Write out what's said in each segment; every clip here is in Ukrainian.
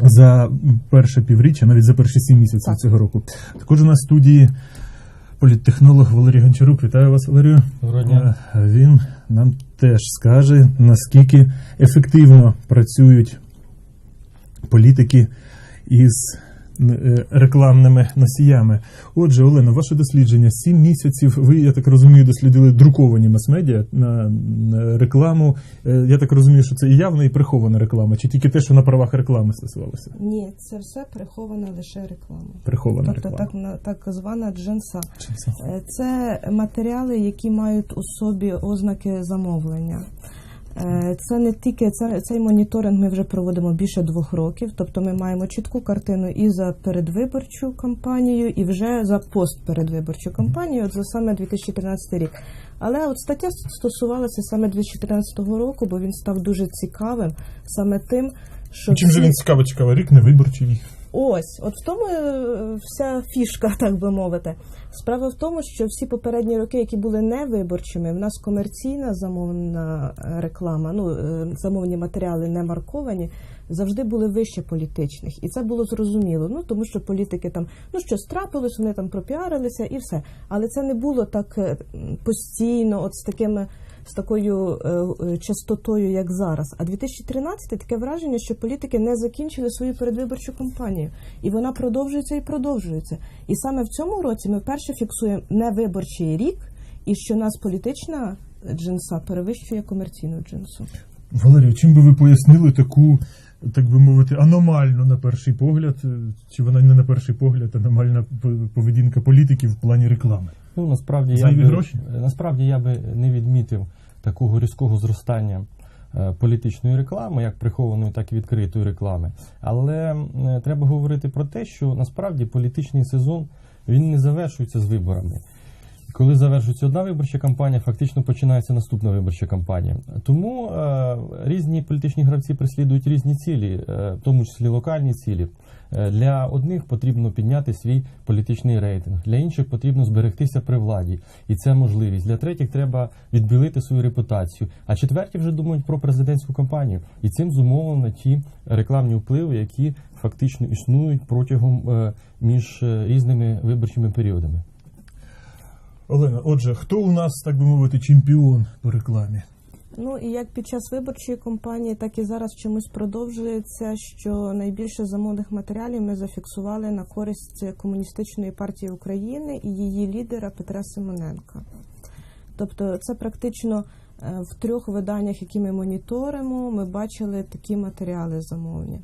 за перше півріччя, навіть за перші сім місяців цього року. Також у нас в студії політтехнолог Валерій Гончарук. Вітаю вас, Валерію. Доброго дня. Він нам теж скаже, наскільки ефективно працюють політики із рекламними носіями. Отже, Олена, ваше дослідження сім місяців. Ви, я так розумію, дослідили друковані мас-медіа на, рекламу. Е, Я так розумію, що це і явна, і прихована реклама, чи тільки те, що на правах реклами стосувалося? Ні, це все прихована лише реклама. Прихована Тобто реклама. так, так звана джинса. Чи? Е, Це матеріали, які мають у собі ознаки замовлення. Е, Це не тільки це, цей моніторинг ми вже проводимо більше двох років, тобто ми маємо чітку картину і за передвиборчу кампанію, і вже за постпередвиборчу кампанію, от за саме 2013 рік. Але от стаття стосувалася саме 2014 року, бо він став дуже цікавим саме тим, що Чим же він цікавий, цікавий рік, не виборчий? Ось, от в тому е, вся фішка, так би мовити. Справа в тому, що всі попередні роки, які були не виборчими, в нас комерційна замовна реклама, ну е, замовні матеріали не марковані, завжди були вище політичних, і це було зрозуміло. Ну тому що політики там ну щось трапилось, вони там пропіарилися і все. Але це не було так е, постійно, от з такими. З такою е, е, частотою, як зараз. А 2013 таке враження, що політики не закінчили свою передвиборчу кампанію, і вона продовжується і продовжується. І саме в цьому році ми вперше фіксуємо невиборчий рік, і що нас політична джинса перевищує комерційну джинсу. Валерію, чим би ви пояснили таку, так би мовити, аномальну на перший погляд, е, чи вона не на перший погляд, аномальна поведінка політиків в плані реклами? Ну насправді я Зайві би, гроші? насправді я би не відмітив такого різкого зростання е, політичної реклами, як прихованої, так і відкритої реклами. Але е, треба говорити про те, що насправді політичний сезон він не завершується з виборами. Коли завершується одна виборча кампанія, фактично починається наступна виборча кампанія. Тому е, різні політичні гравці переслідують різні цілі, е, в тому числі локальні цілі. Е, Для одних потрібно підняти свій політичний рейтинг, для інших потрібно зберегтися при владі, і це можливість. Для третіх треба відбілити свою репутацію. А четверті вже думають про президентську кампанію, і цим зумовлено ті рекламні впливи, які фактично існують протягом е, між е, різними виборчими періодами. Олена, отже, хто у нас, так би мовити, чемпіон по рекламі? Ну і як під час виборчої кампанії, так і зараз чомусь продовжується, що найбільше замовних матеріалів ми зафіксували на користь комуністичної партії України і її лідера Петра Симоненка. Тобто, це практично е, в трьох виданнях, які ми моніторимо, ми бачили такі матеріали замовні.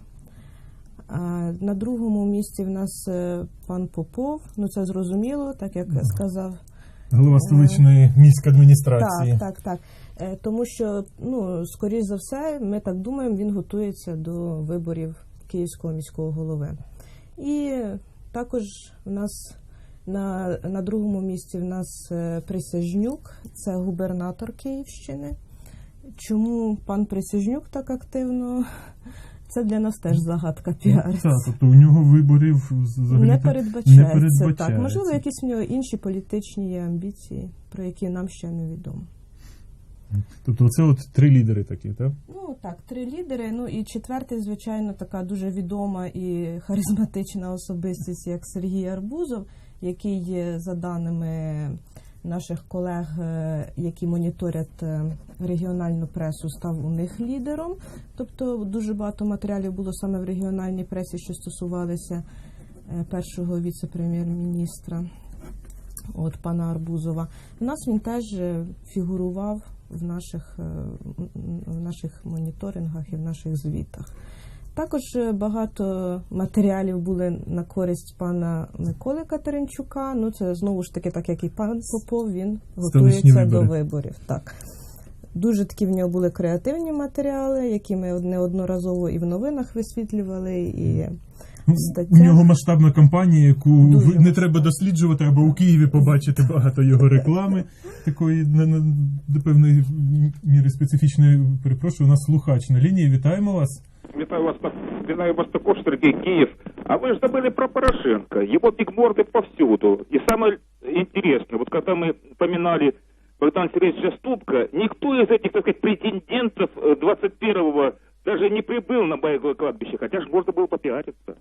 На другому місці в нас е, пан Попов. Ну це зрозуміло, так як сказав Голова столичної міської адміністрації. так, так, так. Е, Тому що, ну, скоріш за все, ми так думаємо, він готується до виборів Київського міського голови. І також в нас на, на другому місці в нас е, Присяжнюк, це губернатор Київщини. Чому пан Присяжнюк так активно? Це для нас теж загадка піариться. Так, тобто у нього виборів взагалі Не передбачається, не передбачається. так. Можливо, якісь в нього інші політичні амбіції, про які нам ще не відомо. Тобто це от три лідери такі, так? Ну так, три лідери. Ну і четвертий, звичайно, така дуже відома і харизматична особистість, як Сергій Арбузов, який є, за даними наших колег, е, які моніторять е, регіональну пресу, став у них лідером. Тобто дуже багато матеріалів було саме в регіональній пресі, що стосувалися е, першого віце-прем'єр-міністра. От пана Арбузова. У нас він теж фігурував в наших, в наших моніторингах і в наших звітах. Також е, багато матеріалів були на користь пана Миколи Катеринчука. Ну, це знову ж таки, так як і пан Попов, він готується до виборів. Так. Дуже такі в нього були креативні матеріали, які ми неодноразово і в новинах висвітлювали, і Стаття. У нього масштабна кампанія, яку Дуже ви- не треба досліджувати, або у Києві побачити багато його реклами, такої на, на, до певної міри специфічної. Перепрошую, у нас слухач на лінії. Вітаємо вас. Витаю вас, так- витаю вас також, Сергей Киев. А вы же забыли про Порошенко. Его бигборды повсюду. И самое интересное, вот когда мы поминали Богдана Сергеевича Ступка, никто из этих, так сказать, претендентов э, 21 даже не прибыл на Байковое кладбище, хотя же можно было попиариться.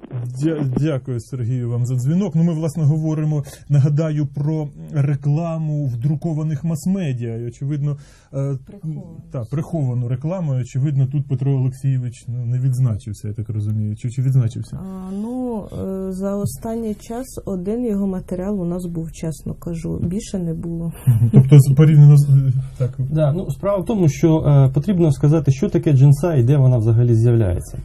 Дя- Дякую, Сергію, вам за дзвінок. Ну, ми, власне, говоримо, нагадаю, про рекламу в друкованих мас-медіа. І, очевидно, е, Приховану. та, приховану рекламу. І, Очевидно, тут Петро Олексійович ну, не відзначився, я так розумію. Чи, чи відзначився? А, ну, е, за останній час один його матеріал у нас був, чесно кажу. Більше не було. Тобто, порівняно з е, так. Да, ну справа в тому, що е, потрібно сказати, що таке джинса і де вона взагалі з'являється.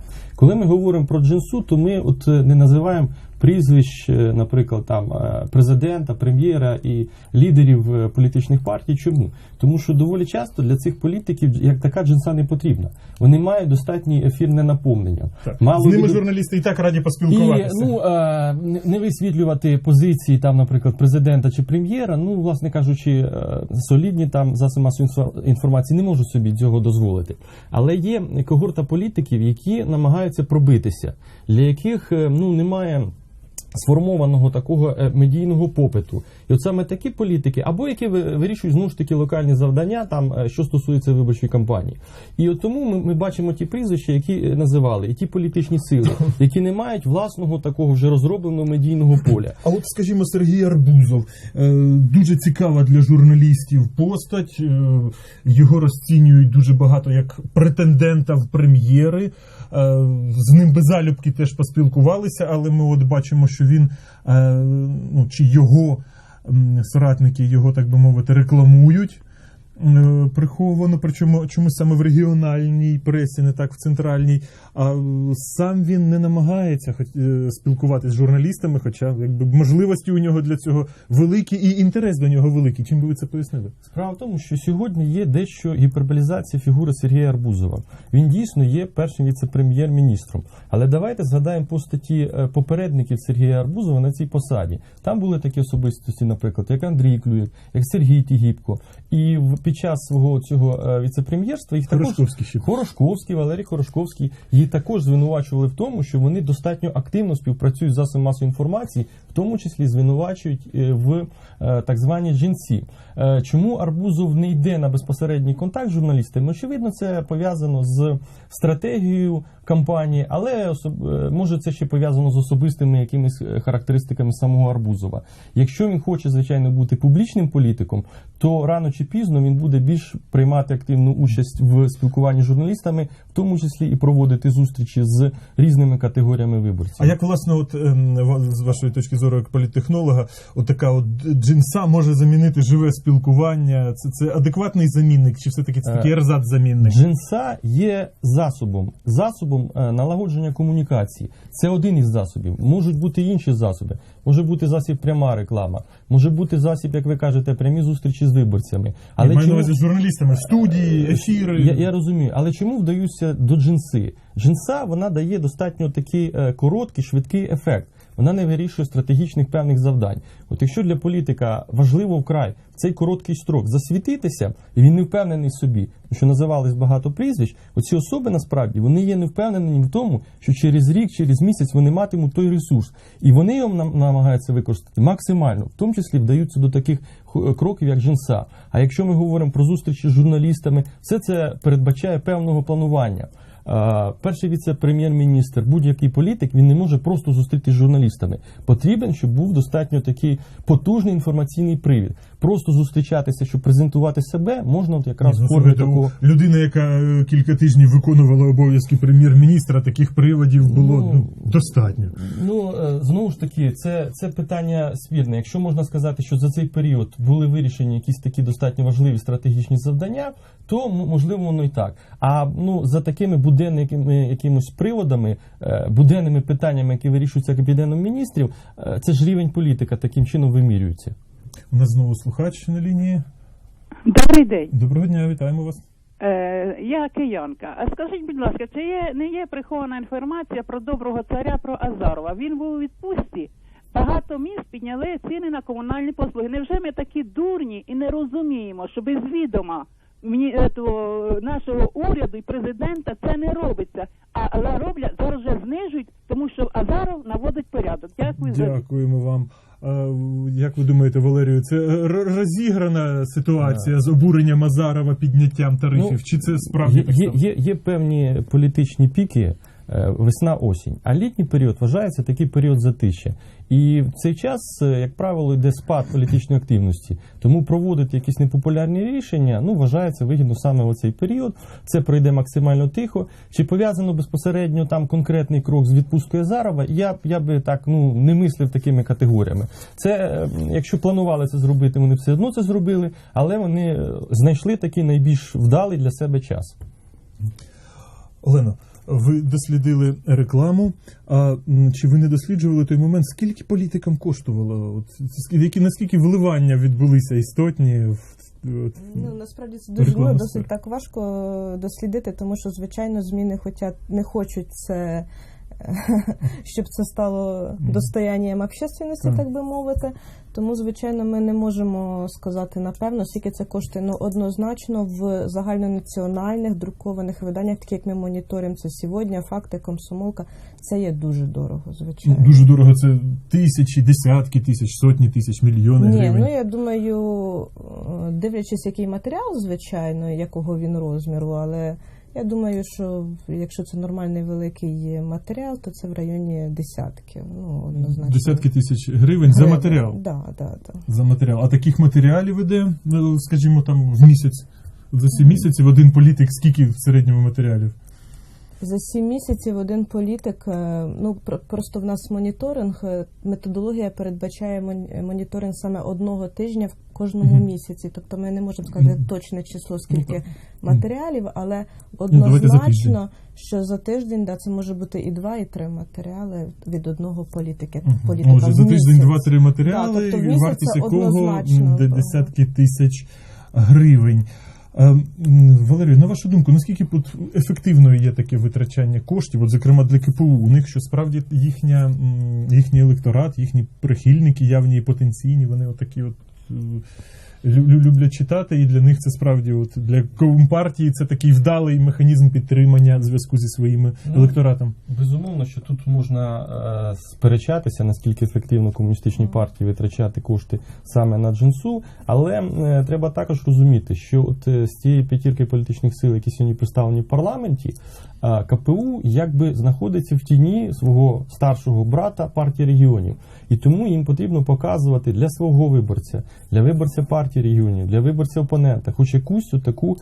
Коли ми говоримо про джинсу, то ми от е, не називаємо прізвищ, е, наприклад, там е, президента, прем'єра і лідерів політичних партій. Чому? Тому що доволі часто для цих політиків як така джинса не потрібна. Вони мають достатнє ефірне наповнення. Так. Мало З ними від- журналісти і так раді і поспілкуватися. ну е, не- висвітлювати позиції там, наприклад, президента чи прем'єра. Ну, власне кажучи, солідні там засоби масової інфо- інформації не можуть собі цього дозволити. Але є когорта політиків, які намагаються пробитися, для яких е, ну немає. Сформованого такого е, медійного попиту, і от саме такі політики, або які ви- вирішують знову ж таки локальні завдання, там е, що стосується виборчої кампанії. І от тому ми, ми бачимо ті прізвища, які е, називали, і ті політичні сили, які не мають власного такого вже розробленого медійного поля. А от, скажімо, Сергій Арбузов дуже цікава для журналістів постать. Його розцінюють дуже багато як претендента в прем'єри. З ним без залюбки теж поспілкувалися, але ми от бачимо, що він е, ну, чи його соратники його, так би мовити, рекламують. Е, Приховано, причому чомусь саме в регіональній пресі, не так в центральній. А е, сам він не намагається е, спілкуватися з журналістами, хоча якби можливості у нього для цього великі і інтерес до нього великий. Чим би ви це пояснили? Справа в тому, що сьогодні є дещо гіперболізація фігури Сергія Арбузова. Він дійсно є першим віце-прем'єр-міністром. Але давайте згадаємо по статті е, попередників Сергія Арбузова на цій посаді. Там були такі особистості, наприклад, як Андрій Клюєк, як Сергій Тігіпко. І в під час свого цього віцепрем'єрства їх Хорошковський також Хорошковський, Валерій Хорошковський її також звинувачували в тому, що вони достатньо активно співпрацюють з засобами масової інформації, в тому числі звинувачують е, в е, так званій жінці. Е, Чому Арбузов не йде на безпосередній контакт з журналістами? Очевидно, це пов'язано з стратегією кампанії, але е, може це ще пов'язано з особистими якимись е, характеристиками самого Арбузова. Якщо він хоче, звичайно, бути публічним політиком, то рано чи пізно він буде більш приймати активну участь в спілкуванні з журналістами, в тому числі і проводити зустрічі з різними категоріями виборців. А як власне, от ем, з вашої точки зору, як політтехнолога, от така от джинса може замінити живе спілкування? Це, це адекватний замінник, чи все таки це такий Е, ерзат замінник? Джинса є засобом, засобом е, налагодження комунікації. Це один із засобів. Можуть бути інші засоби. Може бути засіб пряма реклама, може бути засіб, як ви кажете, прямі зустрічі з виборцями. Але маю на увазі з журналістами, студії, ефіри. Я, я розумію, але чому вдаюся до джинси? Джинса вона дає достатньо такий е, короткий, швидкий ефект. Вона не вирішує стратегічних певних завдань. От якщо для політика важливо вкрай в цей короткий строк засвітитися, і він не впевнений собі, що називались багато прізвищ, оці особи насправді вони є не впевнені в тому, що через рік, через місяць вони матимуть той ресурс, і вони його нам- намагаються використати максимально, в тому числі вдаються до таких кроків, як джинса. А якщо ми говоримо про зустрічі з журналістами, все це передбачає певного планування. Перший віце-прем'єр-міністр, будь-який політик, він не може просто зустрітися з журналістами. Потрібен, щоб був достатньо такий потужний інформаційний привід. Просто зустрічатися, щоб презентувати себе, можна от якраз Ну, в формі слухайте, такого. людина, яка е, кілька тижнів виконувала обов'язки прем'єр-міністра, таких приводів було Ну, ну, достатньо. Ну е, знову ж таки, це, це питання спірне. Якщо можна сказати, що за цей період були вирішені якісь такі достатньо важливі стратегічні завдання, то можливо воно і так. А ну за такими буденними якимось приводами, е, буденними питаннями, які вирішуються кабінетом міністрів, це ж рівень політика таким чином вимірюється. У нас знову слухач на лінії. Добрий день. Доброго дня, вітаємо вас. Е, я киянка. А скажіть, будь ласка, чи є не є прихована інформація про доброго царя про Азарова? Він був у відпустці. Багато міст підняли ціни на комунальні послуги. Невже ми такі дурні і не розуміємо, що без відома мені ето, нашого уряду і президента це не робиться? А але роблять зараз вже знижують, тому що Азаров наводить порядок. Дякую за Дякуємо вам. Як ви думаєте, Валерію, це розіграна ситуація з обуренням Азарова підняттям тарифів? Ну, чи це справді Є, так є, є, є певні політичні піки. Е, Весна-осінь, а літній період вважається такий період затища. І в цей час, е, як правило, йде спад політичної активності. Тому проводити якісь непопулярні рішення ну, вважається вигідно саме в цей період. Це пройде максимально тихо. Чи пов'язано безпосередньо там конкретний крок з відпусткою Азарова? Я я би так ну не мислив такими категоріями. Це е, якщо планували це зробити, вони все одно це зробили, але вони знайшли такий найбільш вдалий для себе час. Олено, ви дослідили рекламу. А чи ви не досліджували той момент, скільки політикам коштувало? От, які, наскільки вливання відбулися істотні в от, Ну насправді це дуже ну, досить так важко дослідити, тому що звичайно зміни хочуть не хочуть це. Щоб це стало достоянням общественності, Так. би мовити. Тому, звичайно, ми не можемо сказати напевно, скільки це коштує. Ну однозначно в загальнонаціональних друкованих виданнях, такі як ми моніторимо це сьогодні, факти, комсомолка, це є дуже дорого, ну, звичайно. дуже дорого? Це тисячі, десятки тисяч, сотні тисяч, мільйони Ні, гривень. ну я думаю, е, дивлячись, який матеріал, звичайно, якого він розміру, але я думаю, що якщо це нормальний великий матеріал, то це в районі десятків. Ну, однозначно. Десятки тисяч гривень за матеріал. Да, да, да. За матеріал. А таких матеріалів іде, ну, скажімо, там в місяць. За ці місяців один політик скільки в середньому матеріалів? За сім місяців один політик. е, Ну просто в нас моніторинг. е, Методологія передбачає моніторинг саме одного тижня кожному Мгм. місяці. Тобто ми не можемо сказати точне число, скільки так. матеріалів, але Ну, однозначно, що за тиждень да, це може бути і два, і три матеріали від одного політики. політика Отже, за тиждень два-три матеріали, Так, тобто вартість якого десятки тисяч гривень. Е, Валерію, на вашу думку, наскільки ефективною є таке витрачання коштів, от зокрема для КПУ, у них що справді їхня, їхній електорат, їхні прихильники, явні і потенційні, вони отакі от люблять читати, і для них це справді от для компартії це такий вдалий механізм підтримання зв'язку зі своїм Ну, електоратом. Безумовно, що тут можна е, сперечатися, наскільки ефективно комуністичні партії витрачати кошти саме на джинсу, але е, треба також розуміти, що от е, з цієї п'ятірки політичних сил, які сьогодні представлені в парламенті, е, КПУ якби знаходиться в тіні свого старшого брата партії регіонів, і тому їм потрібно показувати для свого виборця, для виборця партії регіонів, для виборця опонента, хоч якусь таку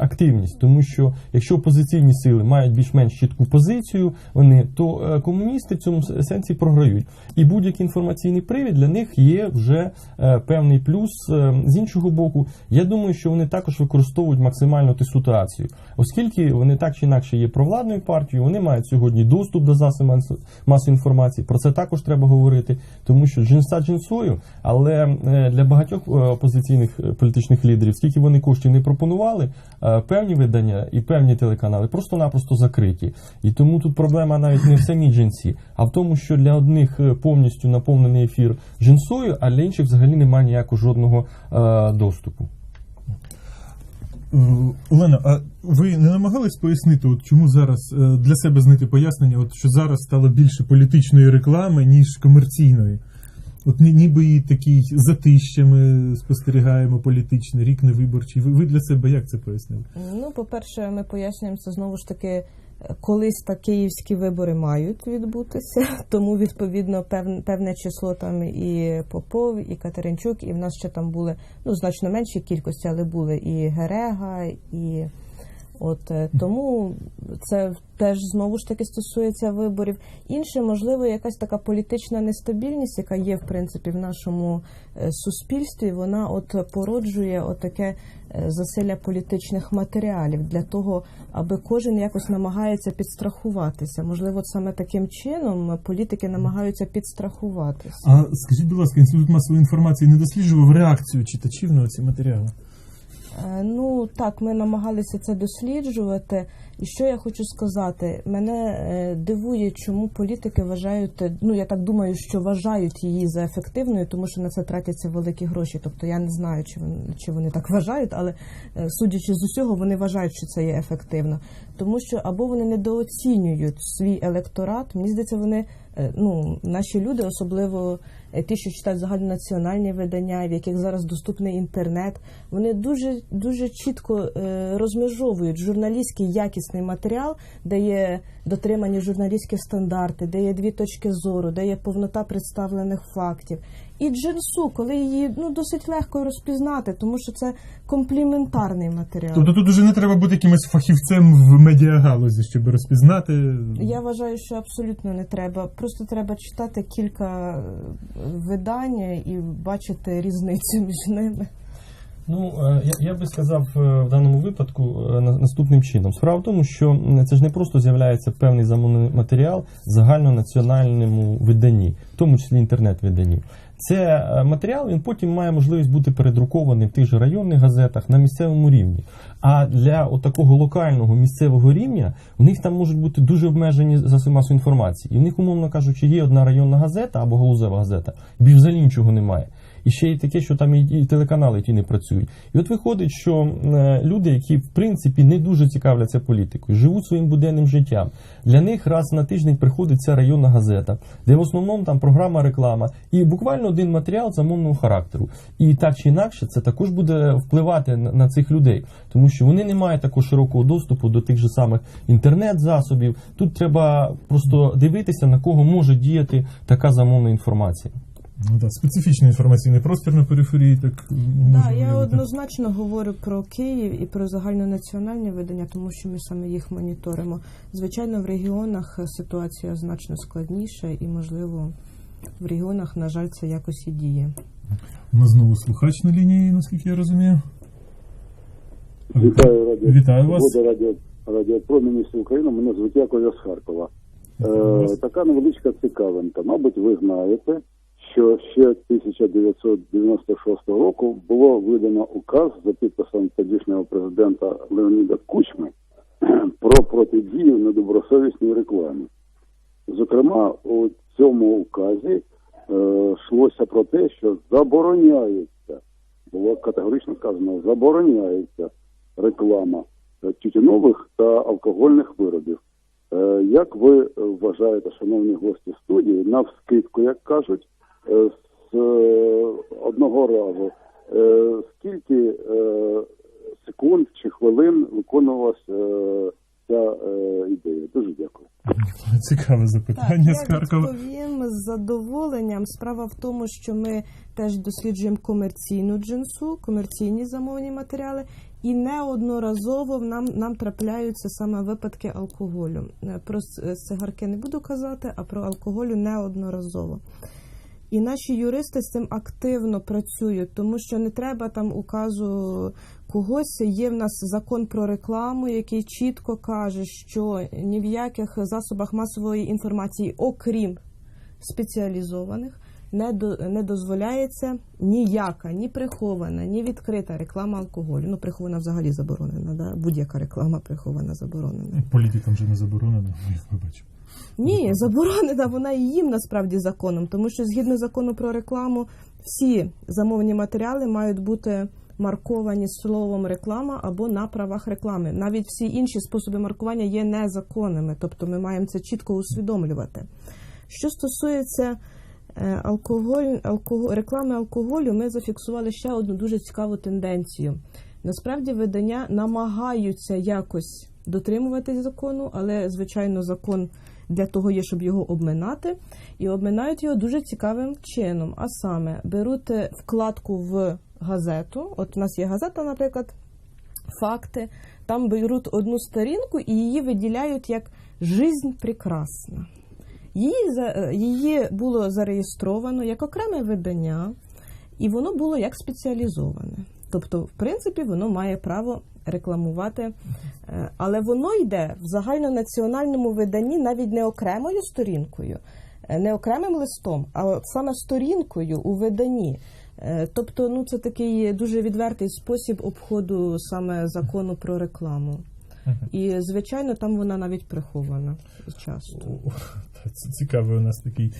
активність, тому що якщо опозиційні сили мають більш-менш чітку позицію, вони то е, комуністи в цьому сенсі програють. І будь-який інформаційний привід для них є вже е, певний плюс. Е, З іншого боку, я думаю, що вони також використовують максимально ту ситуацію, оскільки вони так чи інакше є провладною партією, вони мають сьогодні доступ до засобів мас- масової інформації. Про це також треба говорити, тому що джинса джинсою, але е, для багатьох е, опозиційних е, політичних лідерів, скільки вони коштів не пропонували, певні видання і певні телеканали просто-напросто закриті. І тому тут проблема навіть не в самій джинсі, а в тому, що для одних повністю наповнений ефір джинсою, а для інших взагалі немає ніякого жодного доступу. Е, Олена, а ви не намагались пояснити, от чому зараз е, для себе знайти пояснення, от що зараз стало більше політичної реклами, ніж комерційної? От ні- ніби і такий затищами спостерігаємо політичний, рік невиборчий. Ви, ви для себе як це пояснили? Ну, по-перше, ми пояснюємо це знову ж таки. Колись та київські вибори мають відбутися, тому відповідно певне, певне число там і Попов, і Катеринчук, і в нас ще там були ну значно менші кількості, але були і Герега, і от е, тому це теж знову ж таки стосується виборів. Інше, можливо, якась така політична нестабільність, яка є в принципі в нашому е, суспільстві, вона от породжує отаке е, засилля політичних матеріалів для того, аби кожен якось намагається підстрахуватися. Можливо, саме таким чином політики намагаються підстрахуватися. А скажіть, будь ласка, інститут масової інформації не досліджував реакцію читачів на ці матеріали? Е, Ну так, ми намагалися це досліджувати. І що я хочу сказати? Мене е, дивує, чому політики вважають, ну я так думаю, що вважають її за ефективною, тому що на це тратяться великі гроші. Тобто я не знаю, чи вони, чи вони так вважають, але е, судячи з усього, вони вважають, що це є ефективно. Тому що або вони недооцінюють свій електорат. Мені здається, вони ну наші люди, особливо е, ті, що читають загальнонаціональні видання, в яких зараз доступний інтернет, вони дуже дуже чітко е, розмежовують журналістський якісний матеріал, де є дотримані журналістські стандарти, де є дві точки зору, де є повнота представлених фактів. І джинсу, коли її ну досить легко розпізнати, тому що це компліментарний матеріал. Тобто тут уже не треба бути якимось фахівцем в медіагалузі, щоб розпізнати. Я вважаю, що абсолютно не треба. Просто треба читати кілька е, видань і бачити різницю між ними. Ну, е, я, я би сказав е, в даному випадку е, на- наступним чином. Справа в тому, що це ж не просто з'являється певний замовний матеріал в загальнонаціональному виданні, в тому числі інтернет-виданні. Це матеріал він потім має можливість бути передрукований в тих же районних газетах на місцевому рівні. А для такого локального місцевого рівня у них там можуть бути дуже обмежені засоби масової інформації. І в них, умовно кажучи, є одна районна газета або галузева газета, більш взагалі нічого немає. І ще й таке, що там і, телеканали ті не працюють. І от виходить, що е, люди, які в принципі не дуже цікавляться політикою, живуть своїм буденним життям. Для них раз на тиждень приходить ця районна газета, де в основному там програма, реклама і буквально один матеріал замовного характеру. І так чи інакше, це також буде впливати на цих людей, тому що вони не мають такого широкого доступу до тих же самих інтернет-засобів. Тут треба просто дивитися, на кого може діяти така замовна інформація. Ну, да, специфічний інформаційний простір на периферії, так можна Так, я уявити. однозначно говорю про Київ і про загальнонаціональні видання, тому що ми саме їх моніторимо. Звичайно, в регіонах ситуація значно складніша, і можливо в регіонах, на жаль, це якось і діє. У нас знову слухач на лінії, наскільки я розумію. Вітаю радіо. Вітаю вас. Свобода радіо, радіопромінність України. Мене звуть Яков з Харкова. Е, така невеличка цікавинка. Мабуть, ви знаєте, що ще 1996 року було видано указ за підписом тодішнього президента Леоніда Кучми про протидію недобросовісній рекламі. Зокрема, у цьому указі е, йшлося про те, що забороняється, було категорично сказано, забороняється реклама е, тютюнових та алкогольних виробів. Е, Як ви е, вважаєте, шановні гості студії, навскидку, як кажуть, е, з е, одного разу, е, скільки е, секунд чи хвилин виконувалася е, ця е, ідея? Дуже дякую. Цікаве запитання з я відповім з задоволенням. Справа в тому, що ми теж досліджуємо комерційну джинсу, комерційні замовні матеріали, і неодноразово в нам, нам трапляються саме випадки алкоголю. Е, Про с- е, не буду казати, а про алкоголю неодноразово. І наші юристи з цим активно працюють, тому що не треба там указу когось. Є в нас закон про рекламу, який чітко каже, що ні в яких засобах масової інформації, окрім спеціалізованих, не, до, не дозволяється ніяка, ні прихована, ні відкрита реклама алкоголю. Ну, прихована взагалі заборонена. Да? Будь-яка реклама прихована заборонена. Політикам вже не заборонено, ми бачимо. Ні, заборонена вона і їм насправді законом, тому що згідно закону про рекламу, всі замовні матеріали мають бути марковані словом реклама або на правах реклами. Навіть всі інші способи маркування є незаконними, тобто ми маємо це чітко усвідомлювати. Що стосується е, алкоголь, алкоголь, реклами алкоголю, ми зафіксували ще одну дуже цікаву тенденцію. Насправді видання намагаються якось дотримуватись закону, але звичайно закон для того є, щоб його обминати, і обминають його дуже цікавим чином. А саме беруть е, вкладку в газету. От у нас є газета, наприклад, факти. Там беруть одну сторінку і її виділяють як жизнь прекрасна. Її, е, її було зареєстровано як окреме видання, і воно було як спеціалізоване. Тобто, в принципі, воно має право рекламувати, е, але воно йде в загальнонаціональному виданні навіть не окремою сторінкою, е, не окремим листом, а саме сторінкою у виданні. Е, Тобто, ну це такий дуже відвертий спосіб обходу саме закону про рекламу. І, звичайно, там вона навіть прихована часто. Це цікавий у нас такий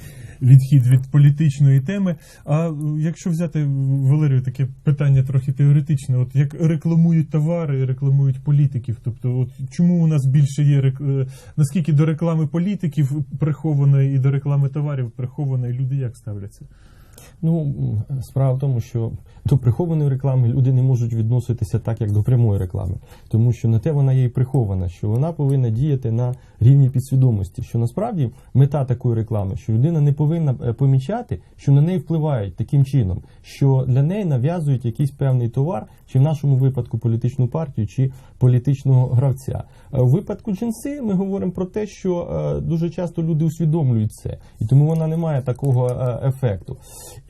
відхід від політичної теми. А е, якщо взяти Валерію, таке питання трохи теоретичне, от як рекламують товари, рекламують політиків, тобто, от чому у нас більше є рек- е, наскільки до реклами політиків прихованої і до реклами товарів приховано, і люди як ставляться? Ну, справа в тому, що до прихованої реклами люди не можуть відноситися так, як до прямої реклами, тому що на те вона є і прихована, що вона повинна діяти на рівні підсвідомості. Що насправді мета такої реклами, що людина не повинна е, помічати, що на неї впливають таким чином, що для неї нав'язують якийсь певний товар, чи в нашому випадку політичну партію, чи політичного гравця. Е, У випадку джинси ми говоримо про те, що е, дуже часто люди усвідомлюють це, і тому вона не має такого ефекту.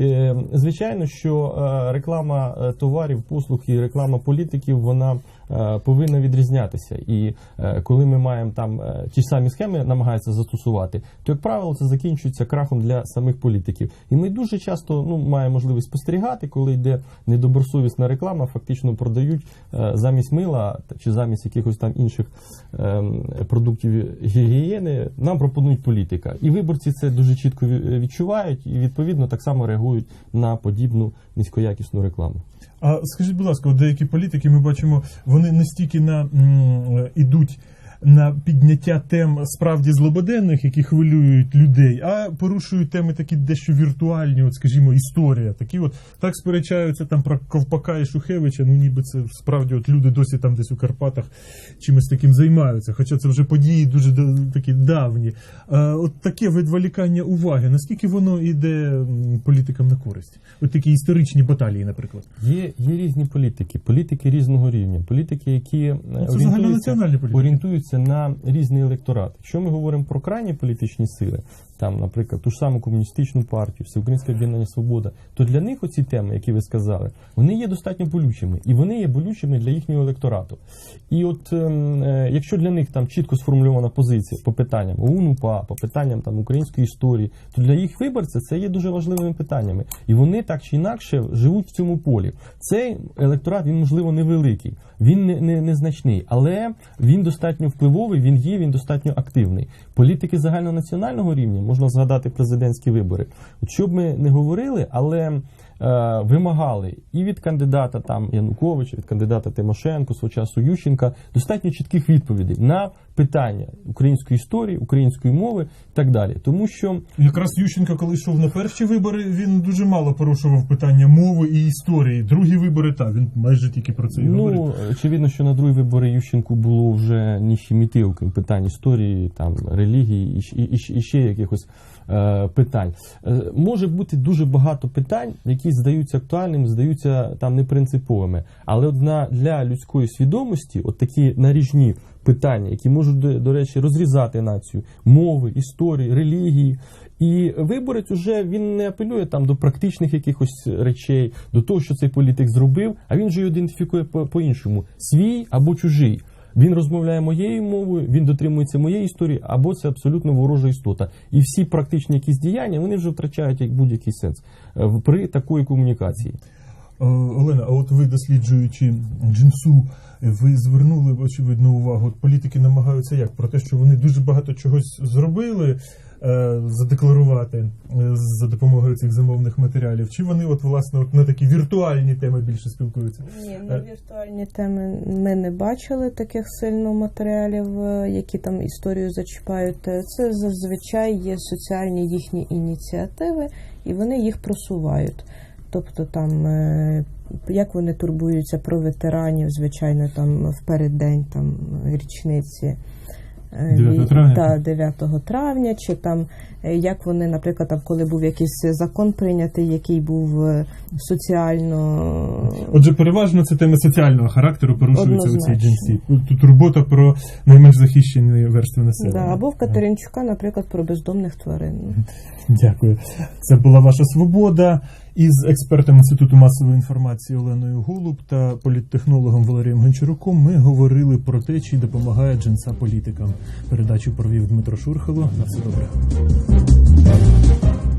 Е, Звичайно, що е, реклама е, товарів, послуг і реклама політиків вона повинна відрізнятися. І е, коли ми маємо там е, ті самі схеми, намагаються застосувати, то як правило це закінчується крахом для самих політиків. І ми дуже часто ну маємо можливість спостерігати, коли йде недобросовісна реклама, фактично продають е, замість мила чи замість якихось там інших ем, продуктів гігієни, нам пропонують політика. І виборці це дуже чітко відчувають і відповідно так само реагують на подібну низькоякісну рекламу. А скажіть, будь ласка, от деякі політики ми бачимо, вони не стільки на м, е, ідуть на підняття тем справді злободенних, які хвилюють людей, а порушують теми такі дещо віртуальні, от скажімо, історія. Такі от так сперечаються там про Ковпака і Шухевича. Ну ніби це справді от люди досі там десь у Карпатах чимось таким займаються. Хоча це вже події дуже такі давні. А, от таке відволікання уваги. Наскільки воно йде політикам на користь? От такі історичні баталії, наприклад. Є, є різні політики, політики різного рівня, політики, які е, орієнтуються, загальнонаціональні політики. орієнтуються на різний електорат. Якщо ми говоримо про крайні політичні сили, там, наприклад, ту ж саму комуністичну партію, Всеукраїнське об'єднання Свобода, то для них оці теми, які ви сказали, вони є достатньо болючими, і вони є болючими для їхнього електорату. І от ем, е, якщо для них там чітко сформульована позиція по питанням ОУН-УПА, по питанням там української історії, то для їх виборця це є дуже важливими питаннями. І вони так чи інакше живуть в цьому полі. Цей електорат він можливо невеликий, він не, не, незначний, але він достатньо впливовий, він є, він достатньо активний. Політики загальнонаціонального рівня можна згадати президентські вибори. От що б ми не говорили, але вимагали і від кандидата там Януковича, від кандидата Тимошенко, свого часу Ющенка достатньо чітких відповідей на питання української історії, української мови і так далі. Тому що Якраз Ющенко, коли йшов на перші вибори, він дуже мало порушував питання мови і історії. Другі вибори, так, він майже тільки про це і. Ну, очевидно, що на другі вибори Ющенку було вже ніщо міти, окрім питань історії, там релігії і, щ- і, і ще якихось е, питань. Е, може бути дуже багато питань, які здаються актуальними, здаються там непринциповими. Але от на, для людської свідомості, от такі наріжні питання, які можуть, до, речі, розрізати націю, мови, історії, релігії. І виборець уже він не апелює там до практичних якихось речей, до того, що цей політик зробив, а він його ідентифікує по-іншому: свій або чужий. Він розмовляє моєю мовою, він дотримується моєї історії, або це абсолютно ворожа істота. І всі практичні якісь діяння вони вже втрачають як будь-який сенс е, при такої комунікації. Е, Олена, а от ви досліджуючи джинсу, ви звернули очевидно увагу. От політики намагаються як про те, що вони дуже багато чогось зробили. Е, Задекларувати е, за допомогою цих замовних матеріалів, чи вони от власне от на такі віртуальні теми більше спілкуються? Ні, на віртуальні теми ми не бачили таких сильно матеріалів, е, які там історію зачіпають. Е, Це зазвичай є соціальні їхні ініціативи, і вони їх просувають. Тобто там е, як вони турбуються про ветеранів, звичайно, там в переддень там річниці. Е, 9 травня? Та, 9 травня, чи там е, як вони, наприклад, там, коли був якийсь закон прийнятий, який був е, соціально Отже, переважно це теми соціального характеру порушуються у цій джинсі. Тут турбота про найменш захищені верстви Да, населення. або в Катеринчука, наприклад, про бездомних тварин. Дякую. Це була ваша свобода. Із експертом Інституту масової інформації Оленою Голуб та політтехнологом Валерієм Гончаруком ми говорили про те, чи допомагає джинса політикам. Передачу провів Дмитро Шурхало. На все добре.